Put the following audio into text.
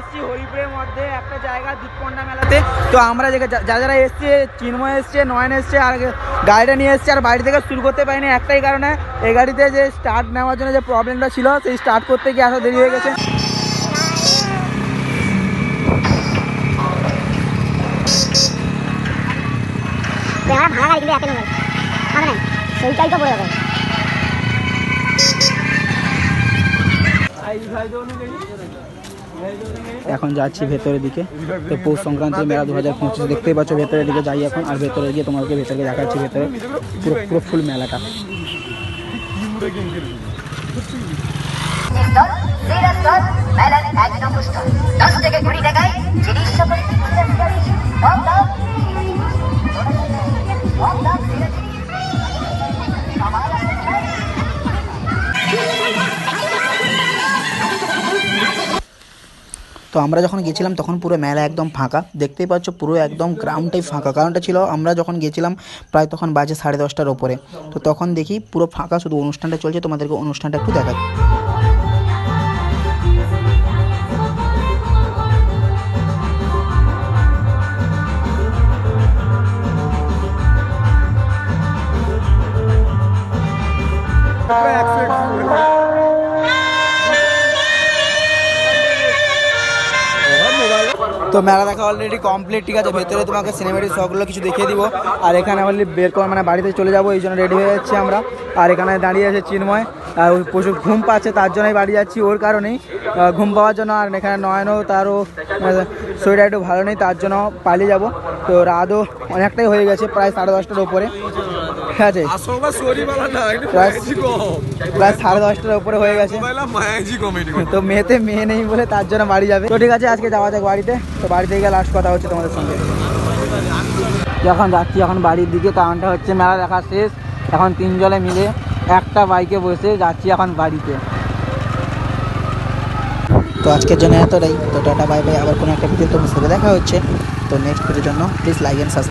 এসেছি হরিপুরের মধ্যে একটা জায়গা দীপকন্ডা মেলাতে। তো আমরা যে যা- যারা যারা এসছে চিন্ময় এসছে নয়ন এসছে আর গাড়িটা নিয়ে এসছে আর বাড়ি থেকে শুরু করতে পারিনি একটাই কারণে এই গাড়িতে যে স্টার্ট নেওয়ার জন্য যে প্রবলেমটা ছিল সেই স্টার্ট করতে গিয়ে আসা দেরি হয়ে গেছে। আমরা ভাড়া গাড়ি কিন্তু এত নেবেন হবে না সেইটাই তো পড়ে যাবে এখন যাচ্ছি ভেতরের দিকে। তো পৌষ সংক্রান্তি মেলা দু হাজার পঁচিশ, দেখতেই পাচ্ছ ভেতরের দিকে যাই এখন, আর ভেতরে গিয়ে তোমাকে ভেতরে দেখাচ্ছি ভেতরে। পুরো পুরো ফুল মেলাটা। মেলার দশ থেকে কুড়ি টাকায় জিনিস সকল তো আমরা যখন গেছিলাম তখন পুরো মেলা একদম ফাঁকা। দেখতেই পাচ্ছ পুরো একদম গ্রাউন্ডটাই ফাঁকা। কারণটা ছিল আমরা যখন গেছিলাম প্রায় তখন বাজে সাড়ে দশটার ওপরে। তো তখন দেখি পুরো ফাঁকা, শুধু অনুষ্ঠানটা চলছে। তোমাদেরকে অনুষ্ঠানটা একটু দেখা তো মেলা দেখা অলরেডি কমপ্লিট ঠিক আছে? ভেতরে তোমাকে সিনেমেটিক শখগুলো কিছু দেখিয়ে দিব। আর এখানে অলরেডি বের কর মানে বাড়িতে চলে যাব, এই জন্য রেডি হয়ে যাচ্ছি আমরা। আর এখানে দাঁড়িয়ে আছে চিন্ময়। আর প্রচুর ঘুম পাচ্ছে, তার জন্যই বাড়ি যাচ্ছি ওর কারণেই। ঘুম পাওয়ার জন্য আর এখানে নয়নও, তারও শরীরটা একটু ভালো নেই, তার জন্য পালিয়ে যাব। তো রাতও অনেকটাই হয়ে গেছে, প্রায় সাড়ে দশটার ওপরে ঠিক আছে। প্রায় সাড়ে দশটার উপরে হয়ে গেছে। তো মেয়েতে মেয়ে নেই বলে তার জন্য বাড়ি যাবে। তো ঠিক আছে আজকে যাওয়া যাক বাড়িতে। তো বাড়িতে গিয়ে লাস্ট কথা হচ্ছে তোমাদের সঙ্গে। যখন যাচ্ছি এখন বাড়ির দিকে কারণটা হচ্ছে মেলা দেখা শেষ। এখন তিনজনে মিলে একটা বাইকে বসে যাচ্ছি এখন বাড়িতে। তো আজকের জন্য এতটাই। তো টাটা বাই বাই আবার কোনো একটা ভিডিও তোমার সাথে দেখা হচ্ছে। তো নেক্সট ভিডিওর জন্য প্লিজ লাইক অ্যান্ড সাবস্ক্রাইব